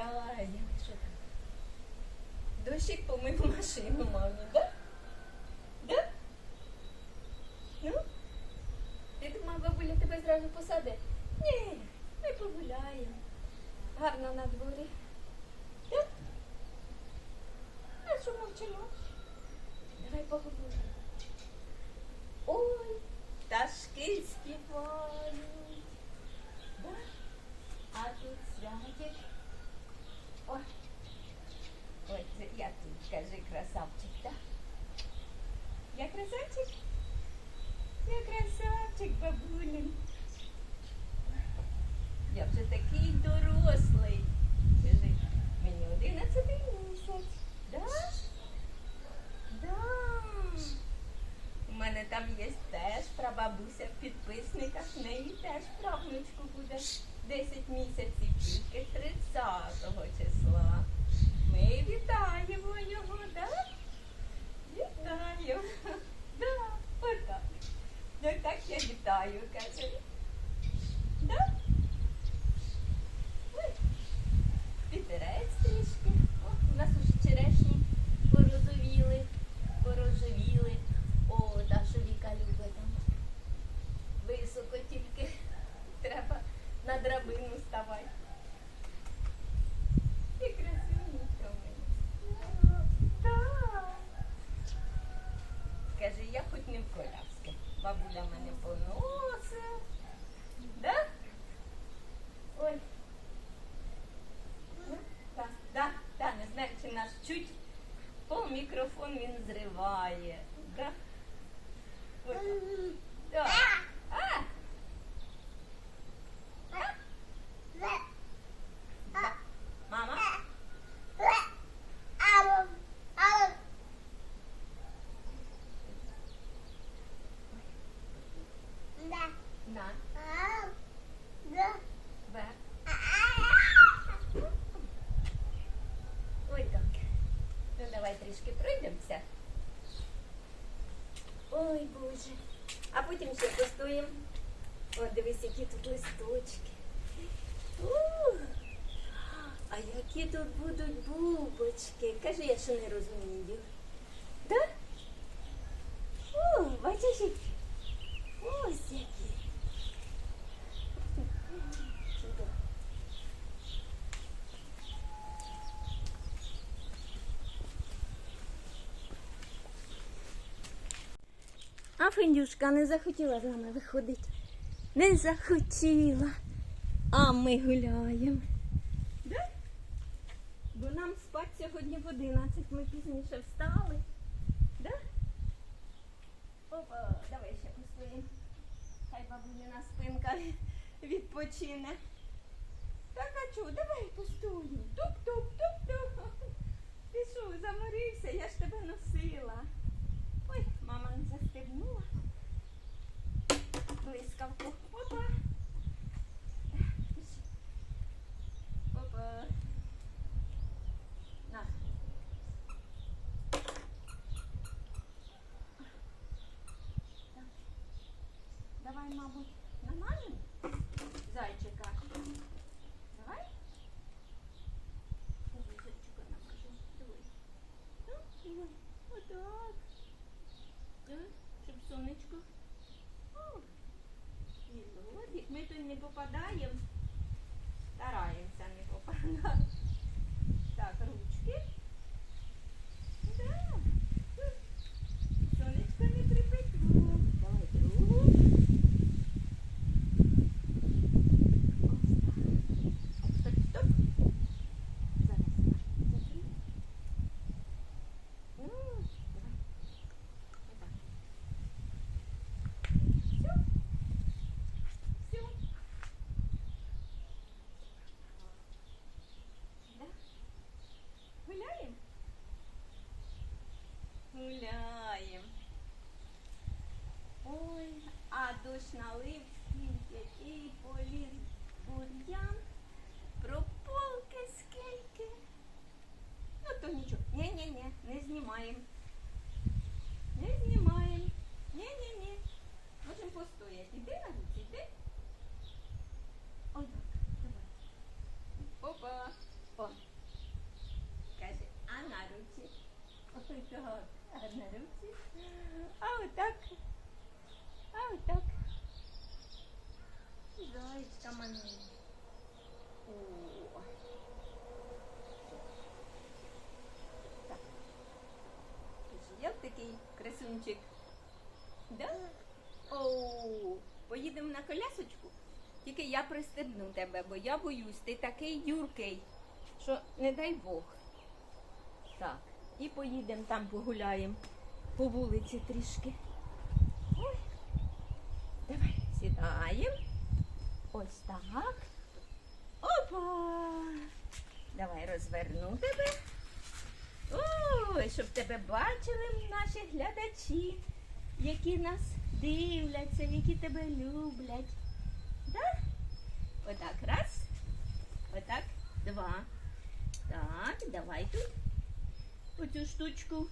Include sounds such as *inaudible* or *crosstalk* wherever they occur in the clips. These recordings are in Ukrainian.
Погуляємо. Що там? Дощик помив машину мамі, да? Да? Ну? Ти думав, бабуля тебе зразу посадить? Ні, ми погуляємо. Гарно на дворі. Так? А що мовчимо? Давай поговоримо. Ой, пташки співають. Да? А тут святик. Ой. Ой, я тут, скажи, красавчик, да? Я красавчик? Я красавчик, бабулин. Я вже такий дорослий. Скажи, мені одинадцятий місяць. Да? Да. У мене там є теж прабабуся в підписниках. В неї теж правнучку буде 10 місяців, тільки 30-го числа. Ми вітаємо його, да? Вітаю. *laughs* Да, отак. Ну так я вітаю, каже. Да? Ой, Вітерець трішки. О, у нас уже черешні порозовіли, порожевіли. О, та що Віка любить там. Високо тільки треба на драбину ставати. І красивенько в мене. Так. Каже, я хоч не в коляску. Бабуля мене поноси, Да? Ой. Ну, Так, да, да, не знаю, чи нас чуть. по мікрофон він зриває. Да? Ой. Да. А! Да. Мама? На. Бе. Ой, так. Ну давай трішки пройдемося. Ой, Боже. А потім ще постоїмо. О, дивись, які тут листочки. Ух. А які тут будуть бубочки. Кажи, я ще не розумію. Да? О, бачиш, які? Ось які. Чудово. А Фендюшка не захотіла з нами виходити. Не захотіла. А ми гуляємо. Да? Бо нам спати сьогодні в 11, ми пізніше встали. Да? Опа, давай ще постоїмо. Хай бабуліна спинка відпочине. Так, а чого, давай постоїмо. Тук-тук-тук-тук. Ти що, заморився? Я ж тебе носила. Ой, мама не застебнула. Блискавку. Опа. Опа. На. Так. Давай, мабуть, намажем зайчика. Давай. Давай, зайчика намажем. Давай. Так, давай. Отак. Так, щоб сонечко. О. Ми тут не попадаємо. Стараємося не попадати. Так, ручки. Да. Тут Сонечко не припекло. Давай другу. Ось так. Стоп, стоп. Зараз. Закрий. Ну, давай. Отак. Все. Все. Да? Гуляємо? Гуляємо. Ой, а дощ налив скільки і поліз бур'ян. Прополки скільки. Ну то нічого. Ні-ні-ні, не знімаємо. Не знімаємо. Ні-ні-ні. стоять. Іди на руці, іди. Ой, давай. Опа. О. Каже, а на руці. Ой, так. А на руці. А отак. А отак. Зайчка маленька. О. Так. Каже, такий красунчик. Да? Оу, поїдемо на колясочку. Тільки я пристебну тебе, бо я боюсь, ти такий юркий, що не дай Бог. Так, і поїдемо там погуляємо по вулиці трішки. Ой. Давай, сідаємо. Ось так. Опа! Давай розверну тебе. Ой, щоб тебе бачили наші глядачі, які нас дивляться, які тебе люблять. Да? Отак, раз. Отак, два. Так, давай тут оцю штучку.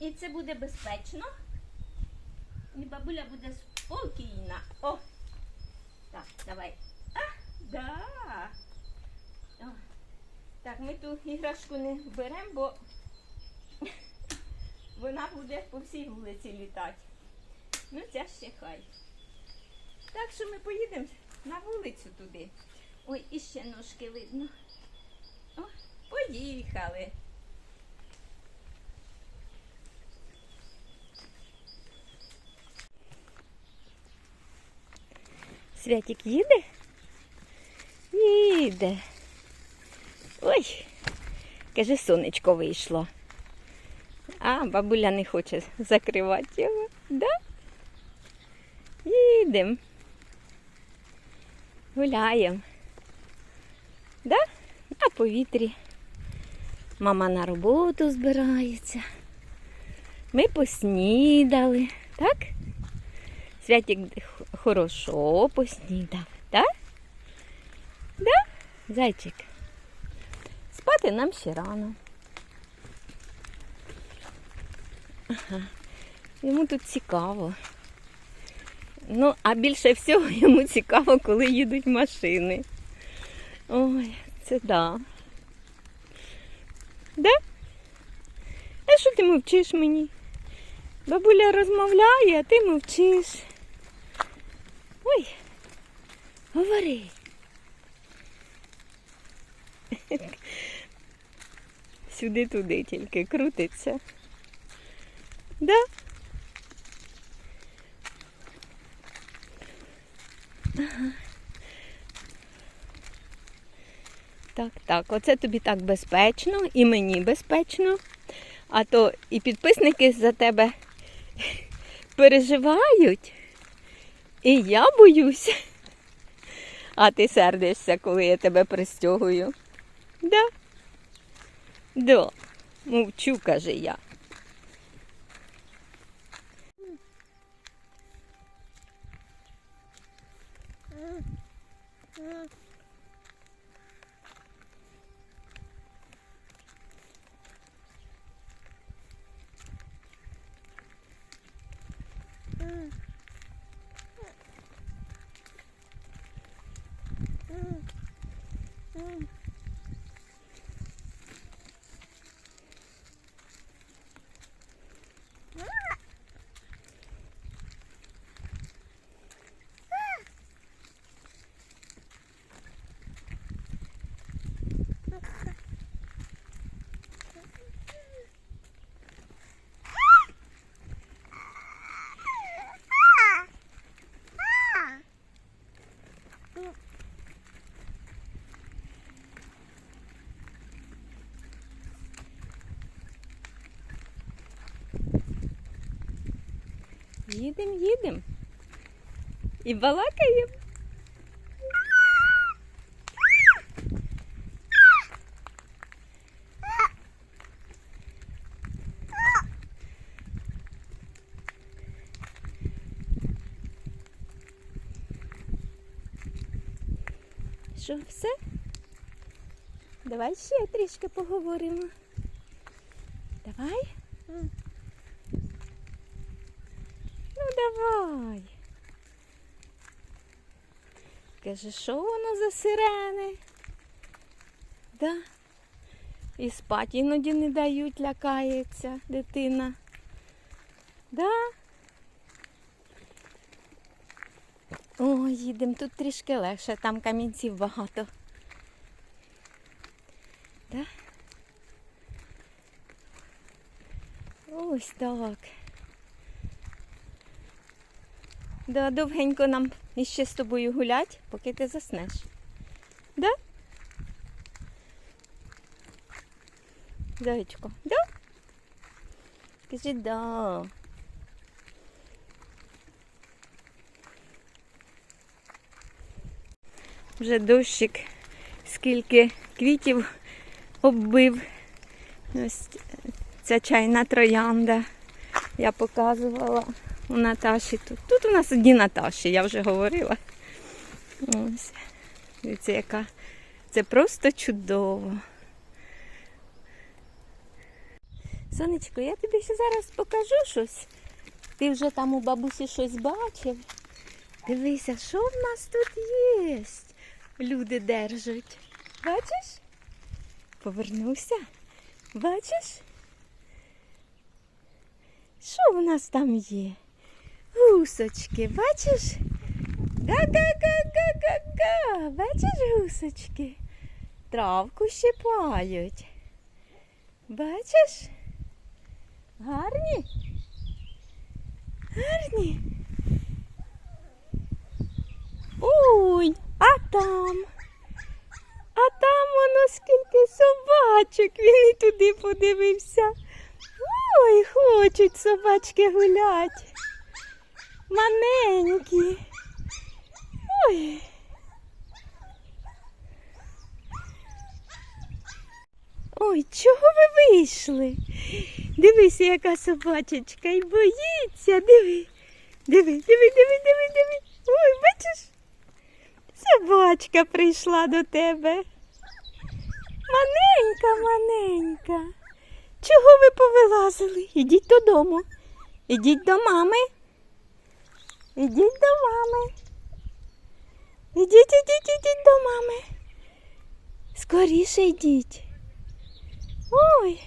І це буде безпечно. І бабуля буде спокійна. О! Так, давай. А, да. О. Так, ми ту іграшку не беремо, бо *laughs* вона буде по всій вулиці літати. Ну, ця ще хай. Так що ми поїдемо на вулицю туди. Ой, і ще ножки видно. О, поїхали. Святик їде? Їде. Ой, каже, сонечко вийшло. А, бабуля не хоче закривати його. Да? Їдемо. Гуляємо. Да? На повітрі. Мама на роботу збирається. Ми поснідали, так? Святик хорошо поснідав, так? Да? Зайчик. Спати нам ще рано. Ага. Йому тут цікаво. Ну, а більше всього йому цікаво, коли їдуть машини. Ой, це да. Да? А що ти мовчиш мені? Бабуля розмовляє, а ти мовчиш. Ой, говори. Сюди-туди тільки крутиться. Да? Так, так, оце тобі так безпечно, і мені безпечно. А то і підписники за тебе *laughs* переживають. І я боюся. А ти сердишся, коли я тебе пристягую. Да? Да. Мовчу, каже я. Їдем, їдем. І балакаємо. Що, все? Давай ще трішки поговоримо. Давай. Давай. Каже, що воно за сирени? Да? І спать іноді не дають, лякається дитина. Да? О, їдемо, тут трішки легше, там камінців багато. Да? Ось так. Да, довгенько нам іще з тобою гулять, поки ти заснеш. Да? Зайчко, да? Скажи да. Вже дощик, скільки квітів оббив. Ось ця чайна троянда. Я показувала у Наташі тут. Тут у нас одні Наташі, я вже говорила. Ось. Дивіться, яка. Це просто чудово. Сонечко, я тобі ще зараз покажу щось. Ти вже там у бабусі щось бачив. Дивися, що в нас тут є. Люди держать. Бачиш? Повернуся. Бачиш? Що в нас там є? Гусочки, бачиш? Га-га-га-га-га-га. Бачиш гусочки? Травку щипають. Бачиш? Гарні? Гарні? Ой, а там? А там воно скільки собачок. Він і туди подивився. Ой, хочуть собачки гулять. Маленькі. Ой. Ой, чого ви вийшли? Дивися, яка собачечка і боїться. Диви. Диви, диви, диви, диви, диви. Ой, бачиш? Собачка прийшла до тебе. Маненька, маненька. Чого ви повилазили? Ідіть додому. Ідіть до мами. Ідіть до мами. Ідіть, ідіть, ідіть до мами. Скоріше йдіть. Ой.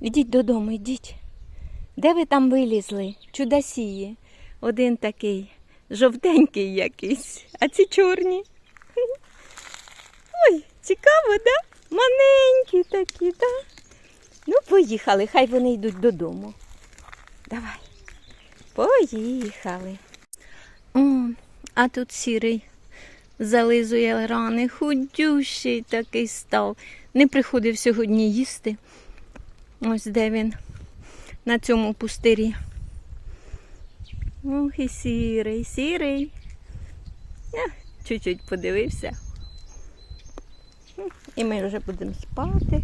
Ідіть додому, ідіть. Де ви там вилізли? Чудосії. Один такий жовтенький якийсь, а ці чорні. Ой, цікаво, да? Маленькі такі, да? Ну, поїхали, хай вони йдуть додому. Давай. Поїхали. О, а тут сірий зализує рани, худющий такий став. Не приходив сьогодні їсти. Ось де він на цьому пустирі. Ох, і сірий, сірий. Чуть-чуть подивився. І ми вже будемо спати.